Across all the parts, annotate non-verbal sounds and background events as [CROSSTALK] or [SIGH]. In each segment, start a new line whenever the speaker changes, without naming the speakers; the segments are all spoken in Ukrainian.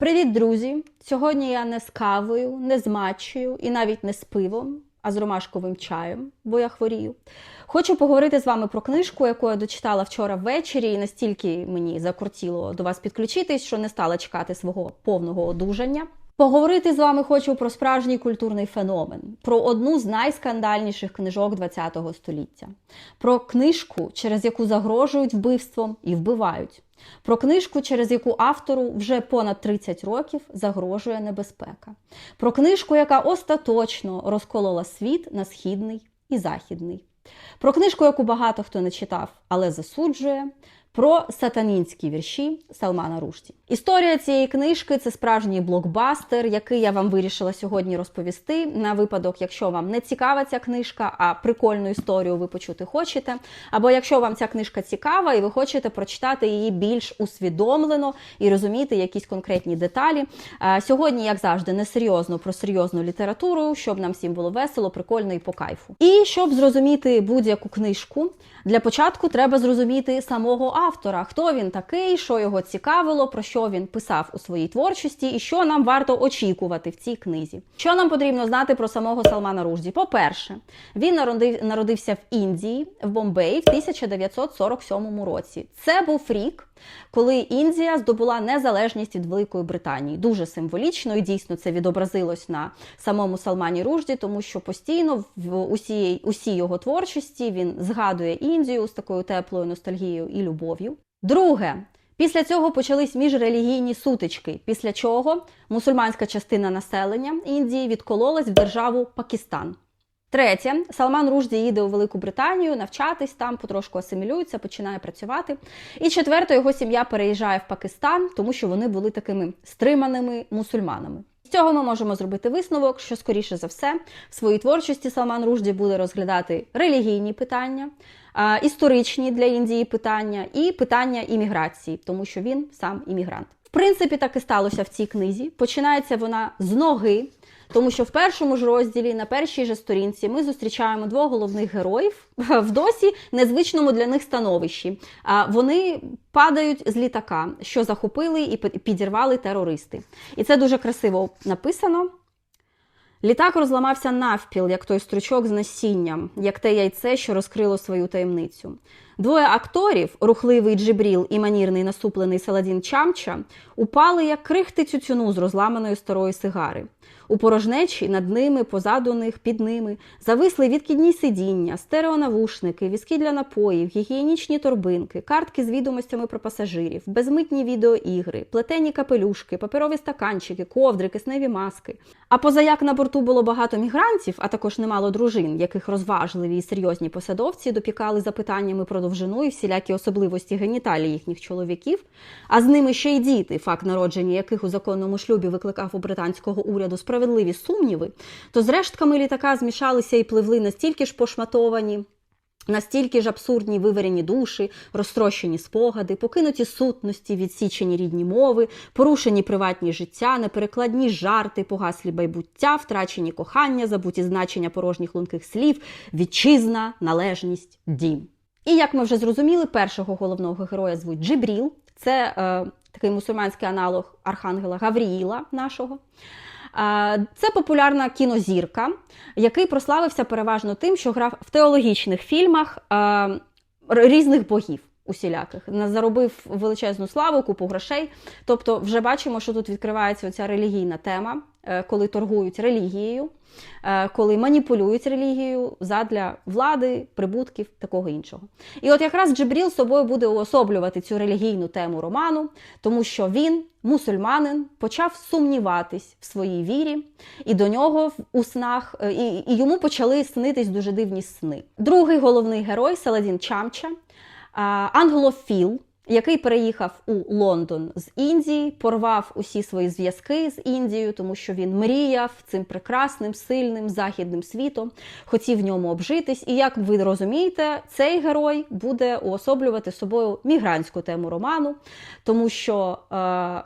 Привіт, друзі! Сьогодні я не з кавою, не з матчею і навіть не з пивом, а з ромашковим чаєм, бо я хворію. Хочу поговорити з вами про книжку, яку я дочитала вчора ввечері, і настільки мені закортіло до вас підключитись, що не стала чекати свого повного одужання. Поговорити з вами хочу про справжній культурний феномен, про одну з найскандальніших книжок ХХ століття, про книжку, через яку загрожують вбивством і вбивають, про книжку, через яку автору вже понад 30 років загрожує небезпека, про книжку, яка остаточно розколола світ на східний і західний, про книжку, яку багато хто не читав, але засуджує. Про сатанінські вірші Салмана Рушді. Історія цієї книжки це справжній блокбастер, який я вам вирішила сьогодні розповісти на випадок, якщо вам не цікава ця книжка, а прикольну історію ви почути хочете. Або якщо вам ця книжка цікава і ви хочете прочитати її більш усвідомлено і розуміти якісь конкретні деталі. Сьогодні, як завжди, несерйозно про серйозну літературу, щоб нам всім було весело, прикольно і по кайфу. І щоб зрозуміти будь-яку книжку, для початку треба зрозуміти самого автора, хто він такий, що його цікавило, про що він писав у своїй творчості, і що нам варто очікувати в цій книзі. Що нам потрібно знати про самого Салмана Ружді? По-перше, він народив, народився в Індії, в Бомбеї в 1947 році. Це був рік. Коли Індія здобула незалежність від Великої Британії, дуже символічно і дійсно це відобразилось на самому Салмані Ружді, тому що постійно в усій, усій його творчості він згадує Індію з такою теплою ностальгією і любов'ю. Друге, після цього почались міжрелігійні сутички, після чого мусульманська частина населення Індії відкололась в державу Пакистан. Третє, Салман Ружді їде у Велику Британію навчатись там, потрошку асимілюється, починає працювати. І четверте, його сім'я переїжджає в Пакистан, тому що вони були такими стриманими мусульманами. З цього ми можемо зробити висновок, що, скоріше за все, в своїй творчості Салман Ружді буде розглядати релігійні питання, історичні для Індії питання і питання імміграції, тому що він сам іммігрант. В принципі, так і сталося в цій книзі. Починається вона з ноги. Тому що в першому ж розділі, на першій же сторінці, ми зустрічаємо двох головних героїв в досі незвичному для них становищі. Вони падають з літака, що захопили і підірвали терористи. І це дуже красиво написано. Літак розламався навпіл, як той стручок з насінням, як те яйце, що розкрило свою таємницю. Двоє акторів, рухливий Джибріл і манірний насуплений Саладін Чамча, упали як крихти цюцюну з розламаної старої сигари. У порожнечі над ними, позаду них, під ними зависли відкидні сидіння, стереонавушники, візки для напоїв, гігієнічні торбинки, картки з відомостями про пасажирів, безмитні відеоігри, плетені капелюшки, паперові стаканчики, ковдри, кисневі маски. А позаяк на борту було багато мігрантів, а також немало дружин, яких розважливі і серйозні посадовці допікали запитаннями про довжину і всілякі особливості геніталії їхніх чоловіків, а з ними ще й діти, факт народження яких у законному шлюбі викликав у британського уряду справедливі сумніви, то з рештками літака змішалися і пливли настільки ж пошматовані. Настільки ж абсурдні виверені душі, розтрощені спогади, покинуті сутності, відсічені рідні мови, порушені приватні життя, неперекладні жарти, погаслі майбуття, втрачені кохання, забуті значення порожніх лунких слів, вітчизна, належність, дім. І як ми вже зрозуміли, першого головного героя звуть Джибріл, це е, такий мусульманський аналог архангела Гавріїла нашого. Це популярна кінозірка, який прославився переважно тим, що грав в теологічних фільмах різних богів. Усіляких заробив величезну славу, купу грошей. Тобто, вже бачимо, що тут відкривається оця релігійна тема, коли торгують релігією, е, коли маніпулюють релігією задля влади, прибутків, такого іншого. І от якраз Джибріл собою буде уособлювати цю релігійну тему роману, тому що він, мусульманин, почав сумніватись в своїй вірі, і до нього у снах, е, і, і йому почали снитись дуже дивні сни. Другий головний герой Саладін Чамча англофіл, який переїхав у Лондон з Індії, порвав усі свої зв'язки з Індією, тому що він мріяв цим прекрасним, сильним західним світом, хотів в ньому обжитись. І як ви розумієте, цей герой буде уособлювати собою мігрантську тему роману, тому що. Е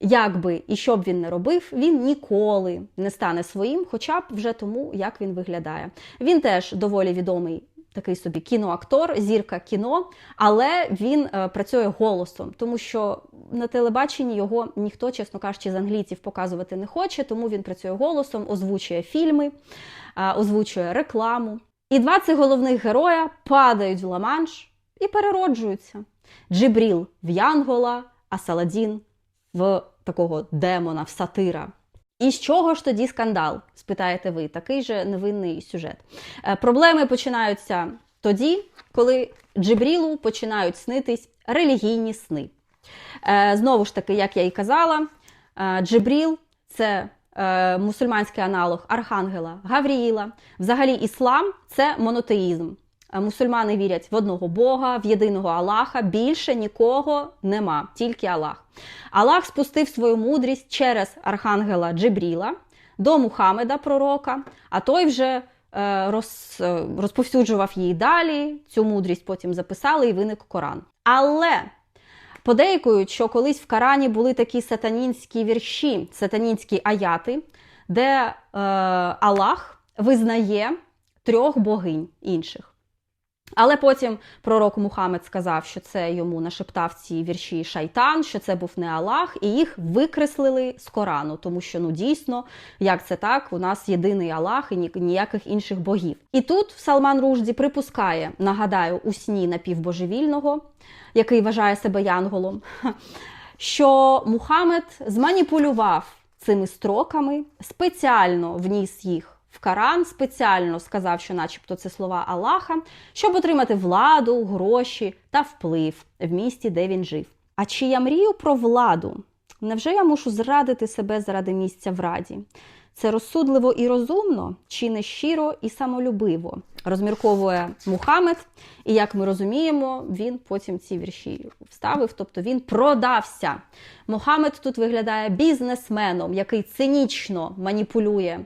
як би і що б він не робив, він ніколи не стане своїм, хоча б вже тому, як він виглядає. Він теж доволі відомий такий собі кіноактор, зірка кіно, але він е, працює голосом, тому що на телебаченні його ніхто, чесно кажучи, з англійців показувати не хоче, тому він працює голосом, озвучує фільми, е, озвучує рекламу. І два цих головних героя падають в Ла-Манш і перероджуються. Джибріл в Янгола, а Саладін в такого демона, в сатира. І з чого ж тоді скандал? спитаєте ви, такий же невинний сюжет. Е, Проблеми починаються тоді, коли Джибрілу починають снитись релігійні сни. Е, Знову ж таки, як я і казала, е, Джибріл це мусульманський аналог Архангела Гавріїла. Взагалі, іслам це монотеїзм. Е, Мусульмани вірять в одного Бога, в єдиного Аллаха. Більше нікого нема, тільки Аллах. Аллах спустив свою мудрість через архангела Джибріла до Мухаммеда, пророка, а той вже е, роз, е, розповсюджував її далі. Цю мудрість потім записали і виник Коран. Але подейкують, що колись в Корані були такі сатанінські вірші, сатанінські аяти, де е, Аллах визнає трьох богинь інших. Але потім пророк Мухаммед сказав, що це йому нашептав ці вірші шайтан, що це був не Аллах, і їх викреслили з Корану, тому що ну дійсно, як це так, у нас єдиний Аллах і ні- ніяких інших богів. І тут Салман Ружді припускає, нагадаю, у сні напівбожевільного, який вважає себе янголом, [LAUGHS] що Мухаммед зманіпулював цими строками, спеціально вніс їх в Коран, спеціально сказав, що, начебто, це слова Аллаха, щоб отримати владу, гроші та вплив в місті, де він жив. А чи я мрію про владу? Невже я мушу зрадити себе заради місця в раді? Це розсудливо і розумно, чи не щиро і самолюбиво, розмірковує Мухаммед. І як ми розуміємо, він потім ці вірші вставив, тобто він продався. Мухаммед тут виглядає бізнесменом, який цинічно маніпулює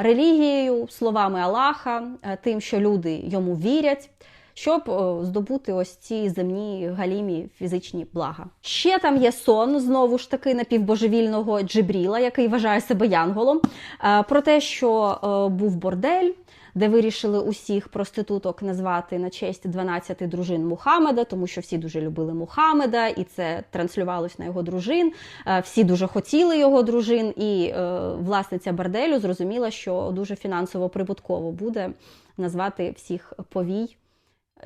релігією, словами Аллаха, е, тим, що люди йому вірять. Щоб е, здобути ось ці земні галімі фізичні блага. Ще там є сон, знову ж таки, напівбожевільного Джибріла, який вважає себе янголом, е, про те, що е, був бордель, де вирішили усіх проституток назвати на честь 12 дружин Мухаммеда, тому що всі дуже любили Мухаммеда, і це транслювалось на його дружин. Е, Всі дуже хотіли його дружин, і е, власниця борделю зрозуміла, що дуже фінансово прибутково буде назвати всіх повій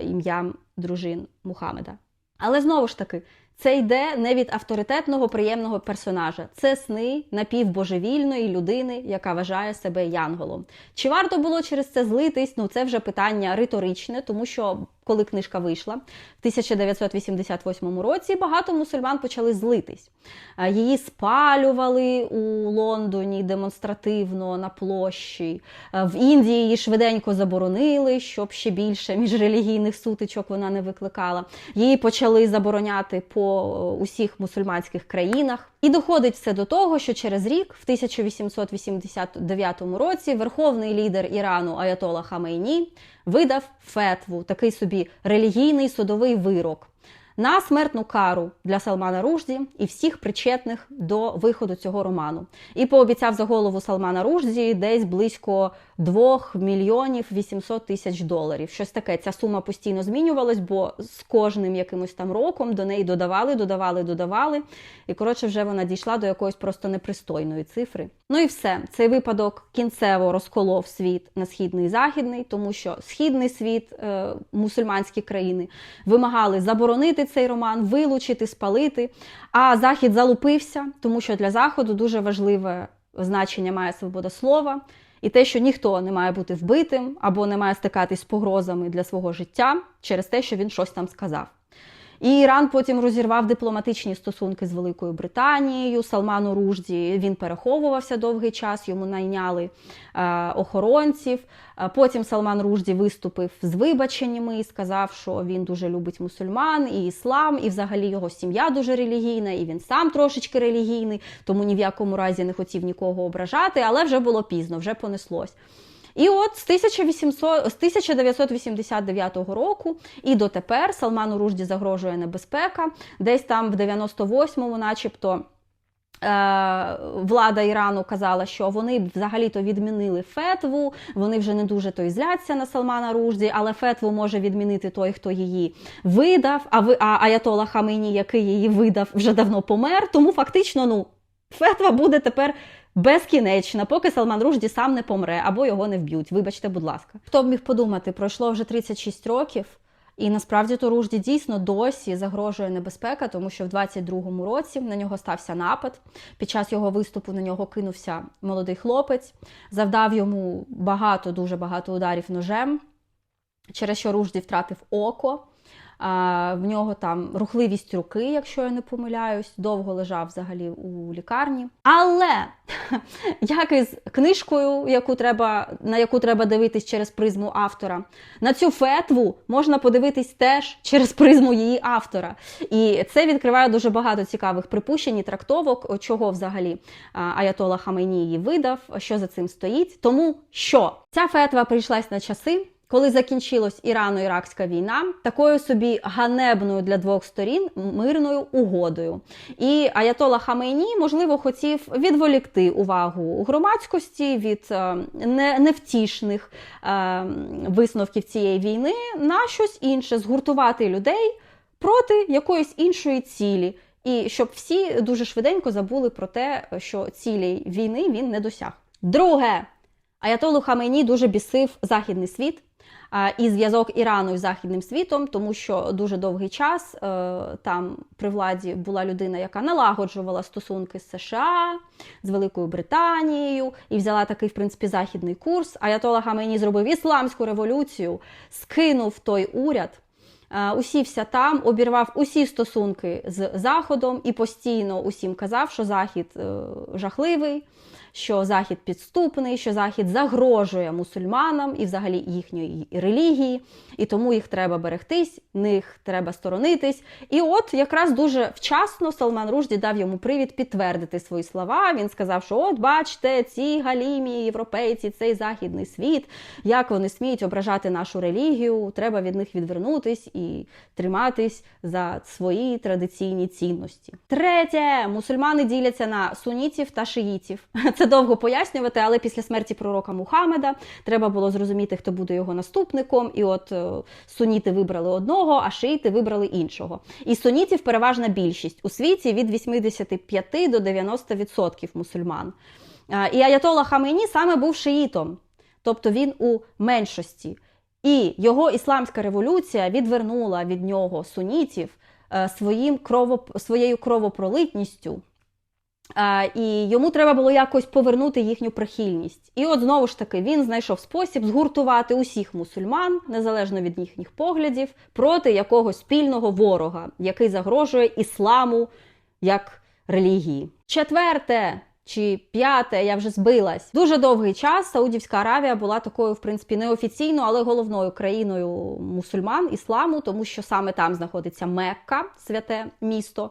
ім'ям дружин Мухаммеда. Але знову ж таки, це йде не від авторитетного приємного персонажа. Це сни напівбожевільної людини, яка вважає себе янголом. Чи варто було через це злитись? Ну це вже питання риторичне, тому що коли книжка вийшла в 1988 році, багато мусульман почали злитись. Е, Її спалювали у Лондоні демонстративно на площі. Е, В Індії її швиденько заборонили, щоб ще більше міжрелігійних сутичок вона не викликала. Її почали забороняти по е, усіх мусульманських країнах. І доходить все до того, що через рік, в 1889 році, верховний лідер Ірану Аятола Хамейні видав фетву, такий собі релігійний судовий вирок на смертну кару для Салмана Ружді і всіх причетних до виходу цього роману. І пообіцяв за голову Салмана Ружді десь близько 2 мільйонів 800 тисяч доларів. Щось таке. Ця сума постійно змінювалась, бо з кожним якимось там роком до неї додавали, додавали, додавали. І коротше, вже вона дійшла до якоїсь просто непристойної цифри. Ну і все. Цей випадок кінцево розколов світ на східний і західний, тому що східний світ, е, мусульманські країни вимагали заборонити цей роман, вилучити, спалити. А захід залупився, тому що для заходу дуже важливе значення має свобода слова. І те, що ніхто не має бути вбитим або не має стикатись з погрозами для свого життя через те, що він щось там сказав. І Іран потім розірвав дипломатичні стосунки з Великою Британією. Салману Ружді він переховувався довгий час, йому найняли е, охоронців. Е, Потім Салман Ружді виступив з вибаченнями і сказав, що він дуже любить мусульман і іслам, і взагалі його сім'я дуже релігійна, і він сам трошечки релігійний, тому ні в якому разі не хотів нікого ображати, але вже було пізно, вже понеслось. І от з 1800, з 1989 року і дотепер Салману Ружді загрожує небезпека. Десь там в 98-му, начебто, влада Ірану казала, що вони взагалі-то відмінили фетву, вони вже не дуже то зляться на Салмана Ружді, але фетву може відмінити той, хто її видав. А ви а Аятола Хамейні, який її видав, вже давно помер. Тому фактично, ну, фетва буде тепер. Безкінечна, поки Салман Ружді сам не помре або його не вб'ють. Вибачте, будь ласка. Хто б міг подумати, пройшло вже 36 років, і насправді то Ружді дійсно досі загрожує небезпека, тому що в 22-му році на нього стався напад. Під час його виступу на нього кинувся молодий хлопець, завдав йому багато, дуже багато ударів ножем, через що Ружді втратив око. В нього там рухливість руки, якщо я не помиляюсь, довго лежав взагалі у лікарні. Але [LAUGHS] як із книжкою, яку треба, на яку треба дивитись через призму автора, на цю фетву можна подивитись теж через призму її автора. І це відкриває дуже багато цікавих припущень і трактовок, чого взагалі Аятола Хамейні її видав, що за цим стоїть. Тому що ця фетва прийшлась на часи. Коли закінчилась Ірано-Іракська війна, такою собі ганебною для двох сторін мирною угодою. І Аятола Хамейні, можливо, хотів відволікти увагу громадськості від е, невтішних е, висновків цієї війни на щось інше, згуртувати людей проти якоїсь іншої цілі. І щоб всі дуже швиденько забули про те, що цілі війни він не досяг. Друге, Аятолу Хамейні дуже бісив західний світ і зв'язок Ірану із західним світом, тому що дуже довгий час е, там при владі була людина, яка налагоджувала стосунки з США, з Великою Британією і взяла такий, в принципі, західний курс. Аятола Хамейні зробив ісламську революцію, скинув той уряд. Е, усівся там, обірвав усі стосунки з Заходом і постійно усім казав, що Захід е, жахливий, що захід підступний, що захід загрожує мусульманам і взагалі їхньої релігії, і тому їх треба берегтись, них треба сторонитись. І от якраз дуже вчасно Салман Ружді дав йому привід підтвердити свої слова. Він сказав, що от бачите, ці галімі, європейці, цей західний світ, як вони сміють ображати нашу релігію, треба від них відвернутись і триматись за свої традиційні цінності. Третє, мусульмани діляться на сунітів та шиїтів. Це довго пояснювати, але після смерті пророка Мухаммеда треба було зрозуміти, хто буде його наступником. І от е, суніти вибрали одного, а шиїти вибрали іншого. І сунітів переважна більшість у світі від 85 до 90% мусульман. І Аятола Хамейні саме був шиїтом, тобто він у меншості. І його ісламська революція відвернула від нього сунітів е, своїм крово, своєю кровопролитністю. І йому треба було якось повернути їхню прихильність. І от знову ж таки він знайшов спосіб згуртувати усіх мусульман, незалежно від їхніх поглядів, проти якогось спільного ворога, який загрожує ісламу як релігії. Четверте. Чи п'яте, я вже збилась. Дуже довгий час Саудівська Аравія була такою, в принципі, неофіційною, але головною країною мусульман ісламу, тому що саме там знаходиться Мекка, святе місто.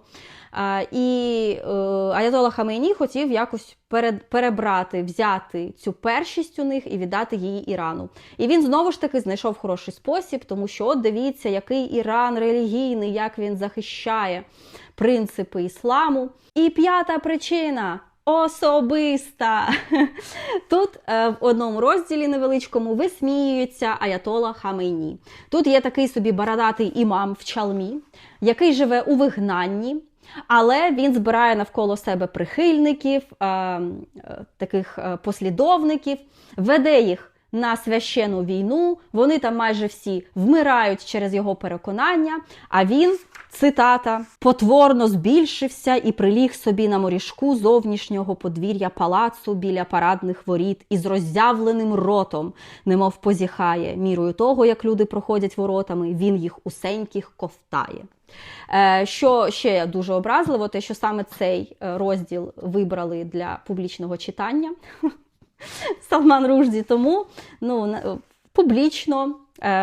І е, Аятола Хамейні хотів якось перебрати, взяти цю першість у них і віддати її Ірану. І він знову ж таки знайшов хороший спосіб, тому що от дивіться, який Іран релігійний, як він захищає принципи ісламу. І п'ята причина. Особиста. Тут е, в одному розділі невеличкому висміюється Аятола Хамейні. Тут є такий собі бородатий імам в чалмі, який живе у вигнанні, але він збирає навколо себе прихильників, е, таких е, послідовників, веде їх на священу війну. Вони там майже всі вмирають через його переконання. А він, цитата, потворно збільшився і приліг собі на морішку зовнішнього подвір'я палацу біля парадних воріт ізі роззявленим ротом, немов позіхає, мірою того, як люди проходять воротами, він їх усеньких ковтає. Е, що ще дуже образливо, те, що саме цей е, розділ вибрали для публічного читання. [LAUGHS] Салман Ружді, тому ну, публічно е,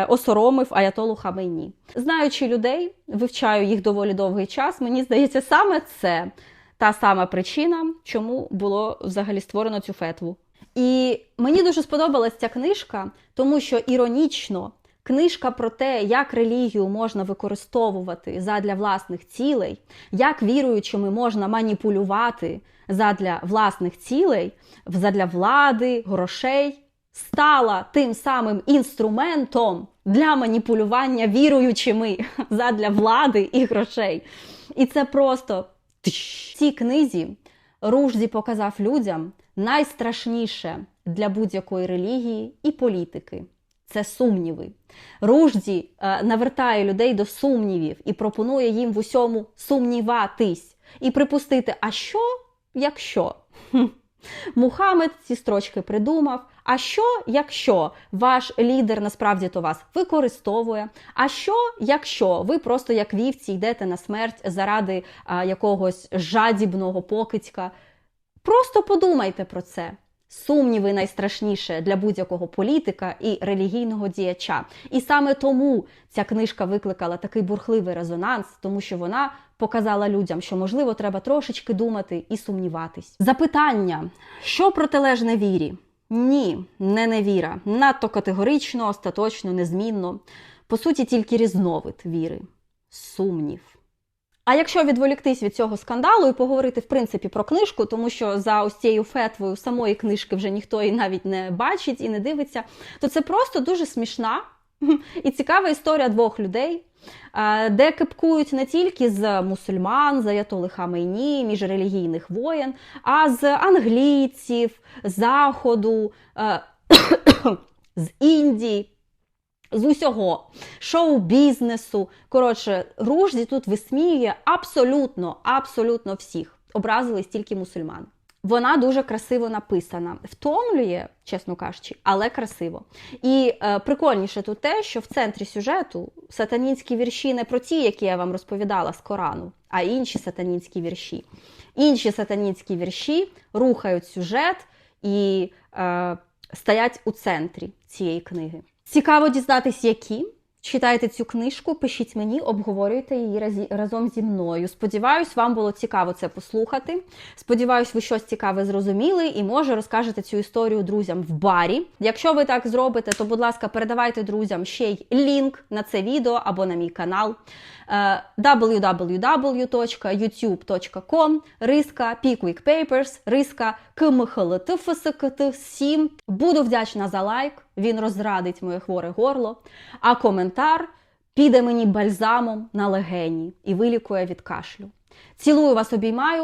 осоромив Аятолу Хамейні. Знаючи людей, вивчаю їх доволі довгий час, мені здається, саме це та сама причина, чому було взагалі створено цю фетву. І мені дуже сподобалась ця книжка, тому що іронічно Книжка про те, як релігію можна використовувати задля власних цілей, як віруючими можна маніпулювати задля власних цілей, задля влади, грошей, стала тим самим інструментом для маніпулювання віруючими [LAUGHS] задля влади і грошей. І це просто цій книзі Ружді показав людям найстрашніше для будь-якої релігії і політики. Це сумніви. Ружді е, навертає людей до сумнівів і пропонує їм в усьому сумніватись і припустити, а що, якщо? [LAUGHS] Мухаммед ці строчки придумав. А що, якщо ваш лідер насправді то вас використовує? А що, якщо ви просто як вівці йдете на смерть заради а, якогось жадібного покидька? Просто подумайте про це. Сумніви найстрашніше для будь-якого політика і релігійного діяча. І саме тому ця книжка викликала такий бурхливий резонанс, тому що вона показала людям, що можливо треба трошечки думати і сумніватись. Запитання: що протилежне вірі? Ні, не невіра. Надто категорично, остаточно, незмінно. По суті, тільки різновид віри. Сумнів. А якщо відволіктись від цього скандалу і поговорити в принципі про книжку, тому що за ось цією фетвою самої книжки вже ніхто і навіть не бачить і не дивиться, то це просто дуже смішна [LAUGHS] і цікава історія двох людей, де кипкують не тільки з мусульман, з аятоли Хамейні, міжрелігійних воєн, а з англійців, заходу, [COUGHS] з Індії. З усього шоу-бізнесу. Коротше, Ружді тут висміює абсолютно, абсолютно всіх. Образились тільки мусульман. Вона дуже красиво написана, втомлює, чесно кажучи, але красиво. І е, прикольніше тут те, що в центрі сюжету сатанінські вірші не про ті, які я вам розповідала з Корану, а інші сатанінські вірші. Інші сатанінські вірші рухають сюжет і е, стоять у центрі цієї книги. Цікаво дізнатись, які. Читайте цю книжку, пишіть мені, обговорюйте її разом зі мною. Сподіваюсь, вам було цікаво це послухати. Сподіваюсь, ви щось цікаве зрозуміли і може розкажете цю історію друзям в барі. Якщо ви так зробите, то будь ласка, передавайте друзям ще й лінк на це відео або на мій канал www.youtube.com риска Pickwick Papers, риска КМХЛТФСКТ7. Буду вдячна за лайк, він розрадить моє хворе горло, а коментар піде мені бальзамом на легені і вилікує від кашлю. Цілую вас, обіймаю.